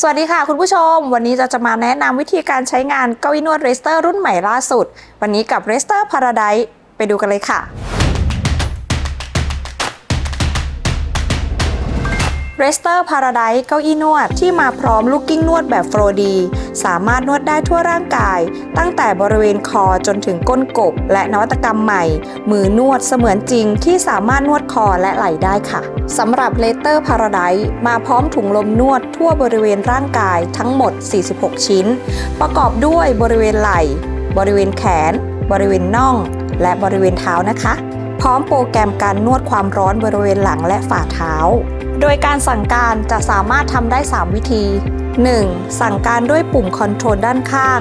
สวัสดีค่ะคุณผู้ชม วันนี้เราจะมาแนะนำวิธีการใช้งานเก้าอี้นวดเรสเตอร์รุ่นใหม่ล่าสุด วันนี้กับเรสเตอร์พาราไดไปดูกันเลยค่ะ r e s t e r Paradise เก้าอี้นวดที่มาพร้อมลูกกิ้งนวดแบบ 4D สามารถนวดได้ทั่วร่างกาย ตั้งแต่บริเวณคอจนถึงก้นกบ และนวัตกรรมใหม่ มือนวดเสมือนจริงที่สามารถนวดคอและไหล่ได้ค่ะสำหรับ l e t e r Paradise มาพร้อมถุงลมนวดทั่วบริเวณร่างกายทั้งหมด 46 ชิ้น ประกอบด้วยบริเวณไหล่ บริเวณแขน บริเวณน่อง และบริเวณเท้านะคะ พร้อมโปรแกรมการนวดความร้อนบริเวณหลังและฝ่าเท้า โดยการสั่งการจะสามารถทำได้ 3 วิธี 1. สั่งการด้วยปุ่มคอนโทรลด้านข้าง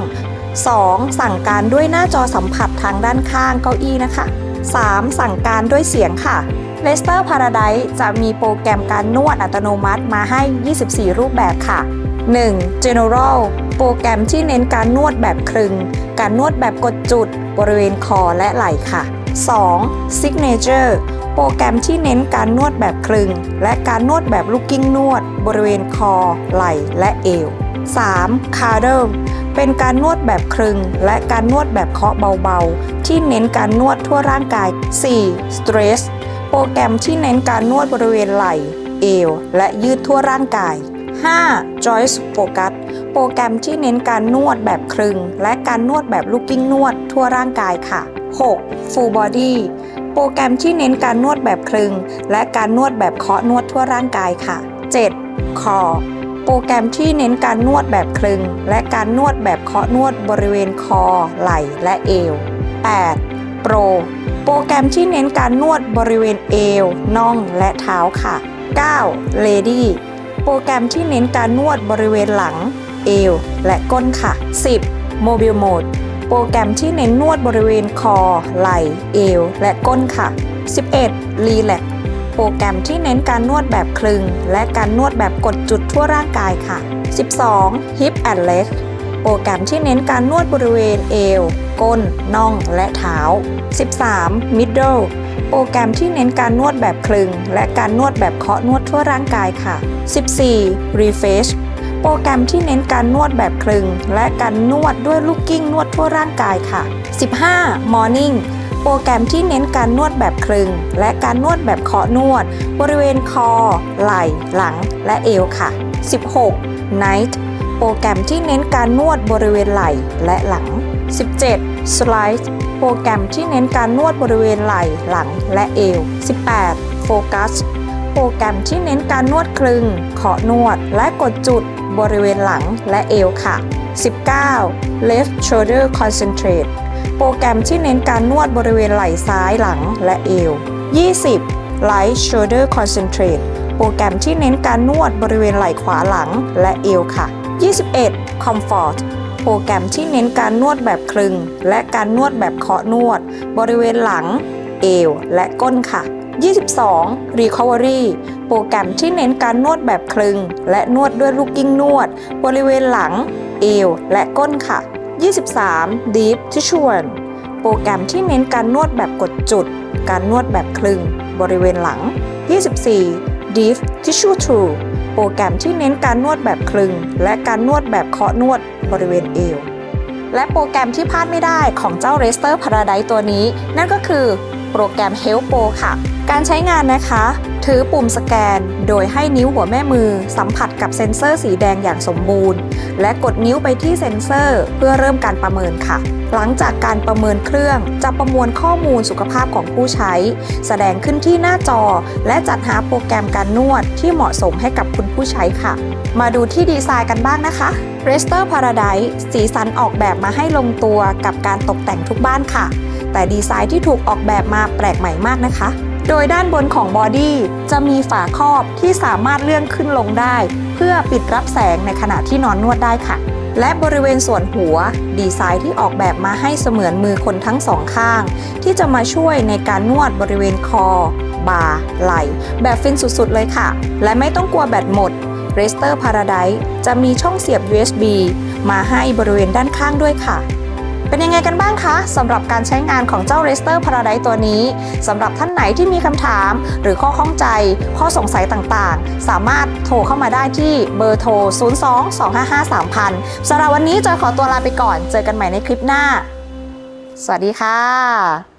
2. สั่งการด้วยหน้าจอสัมผัสทางด้านข้างเก้าอี้นะคะ 3. สั่งการด้วยเสียงค่ะ l e s t e r Paradise จะมีโปรแกรมการนวดอัตโนมัติมาให้ 24 รูปแบบค่ะ 1. General โปรแกรมที่เน้นการนวดแบบคลึง การนวดแบบกดจุด บริเวณคอและไหล่ค่ะ 2. Signature โปรแกรมที่เน้นการนวดแบบคลึง และการนวดแบบลูกกิ้งนวด บริเวณคอ ไหล่และเอว 3. Cuddle เป็นการนวดแบบคลึง และการนวดแบบเคาะเบาๆ ที่เน้นการนวดทั่วร่างกาย 4. Stress โปรแกรมที่เน้นการนวดบริเวณไหล่ เอว และยืดทั่วร่างกาย 5. Joyce Focus โปรแกรมที่เน้นการนวดแบบคลึง และการนวดแบบลูกกิ้งนวดทั่วร่างกายค่ะ 6. Full Body โปรแกรมที่เน้นการนวดแบบคลึง และการนวดแบบเคาะนวดทั่วร่างกายค่ะ 7. Core โปรแกรมที่เน้นการนวดแบบคลึง และการนวดแบบเคาะนวดบริเวณคอ ไหล่ และเอว 8. Pro โปรแกรมที่เน้นการนวดบริเวณเอว น่อง และเท้าค่ะ 9. Lady โปรแกรมที่เน้นการนวดบริเวณหลัง เอว และก้นค่ะ 10. Mobile Mode โปรแกรมที่เน้นนวดบริเวณคอ ไหล่ เอว และก้นค่ะ 11. Relax โปรแกรมที่เน้นการนวดแบบคลึง และการนวดแบบกดจุดทั่วร่างกายค่ะ 12. Hip and Leg โปรแกรมที่เน้นการนวดบริเวณเอว ก้น น่อง และเท้า 13. Middle โปรแกรมที่เน้นการนวดแบบคลึง และการนวดแบบเคาะนวดทั่วร่างกายค่ะ 14. Refresh โปรแกรมที่เน้นการนวดแบบคลึง และการนวดด้วยลูกกิ้งนวดทั่วร่างกายค่ะ 15. Morning โปรแกรมที่เน้นการนวดแบบคลึง และการนวดแบบเคาะนวด บริเวณคอ ไหล่ หลัง และเอวค่ะ 16. Night โปรแกรมที่เน้นการนวดบริเวณไหล่และหลัง 17. Slide โปรแกรมที่เน้นการนวดบริเวณไหล่ หลัง และเอว 18. Focus โปรแกรมที่เน้นการนวดคลึงเคาะนวด และกดจุดบริเวณหลังและเอวค่ะ 19. Left Shoulder Concentrate โปรแกรมที่เน้นการนวดบริเวณไหล่ซ้ายหลังและเอว 20. Right Shoulder Concentrate โปรแกรมที่เน้นการนวดบริเวณไหล่ขวาหลังและเอวค่ะ 21. Comfort โปรแกรมที่เน้นการนวดแบบคลึง และการนวดแบบเคาะนวด บริเวณหลัง เอว และก้นค่ะ 22. Recovery โปรแกรมที่เน้นการนวดแบบคลึง และนวดด้วยลูกกิ้งนวด บริเวณหลัง เอว และก้นค่ะ 23. Deep Tissue โปรแกรมที่เน้นการนวดแบบกดจุด การนวดแบบคลึง บริเวณหลัง 24. Deep Tissue Tool โปรแกรมที่เน้นการนวดแบบคลึง และการนวดแบบเคาะนวดบริเวณเอว และโปรแกรมที่พลาดไม่ได้ของเจ้า r e s t e r Paradise ตัวนี้ นั่นก็คือโปรแกรม Help Pro ค่ะ การใช้งานนะคะ ถือปุ่มสแกน โดยให้นิ้วหัวแม่มือ สัมผัสกับเซ็นเซอร์สีแดงอย่างสมบูรณ์ และกดนิ้วไปที่เซ็นเซอร์ เพื่อเริ่มการประเมินค่ะ หลังจากการประเมินเครื่องจะประมวลข้อมูลสุขภาพของผู้ใช้ แสดงขึ้นที่หน้าจอ และจัดหาโปรแกรมการนวดที่เหมาะสมให้กับคุณผู้ใช้ค่ะ มาดูที่ดีไซน์กันบ้างนะคะ r e s t e r Paradise สีสันออกแบบมาให้ลงตัวกับการตกแต่งทุกบ้านค่ะ แต่ดีไซน์ที่ถูกออกแบบมาแปลกใหม่มากนะคะ โดยด้านบนของบอดี้จะมีฝาครอบที่สามารถเลื่อนขึ้นลงได้ เพื่อปิดรับแสงในขณะที่นอนนวดได้ค่ะ และบริเวณส่วนหัว ดีไซน์ที่ออกแบบมาให้เสมือนมือคนทั้งสองข้าง ที่จะมาช่วยในการนวดบริเวณคอ บ่า ไหล่ แบบฟินสุดๆเลยค่ะ และไม่ต้องกลัวแบตหมด r e s t e r Paradise จะมีช่องเสียบ USB มาให้บริเวณด้านข้างด้วยค่ะ เป็นยังไงกันบ้างคะสำหรับการใช้งานของเจ้า r e s t e r Paradise ตัวนี้สำหรับท่านไหนที่มีคำถาม หรือข้อข้องใจ ข้อสงสัยต่างๆ สามารถโทรเข้ามาได้ที่เบอร์โทร 02 255 3000สำหรับวันนี้จอยขอตัวลาไปก่อน เจอกันใหม่ในคลิปหน้า สวัสดีค่ะ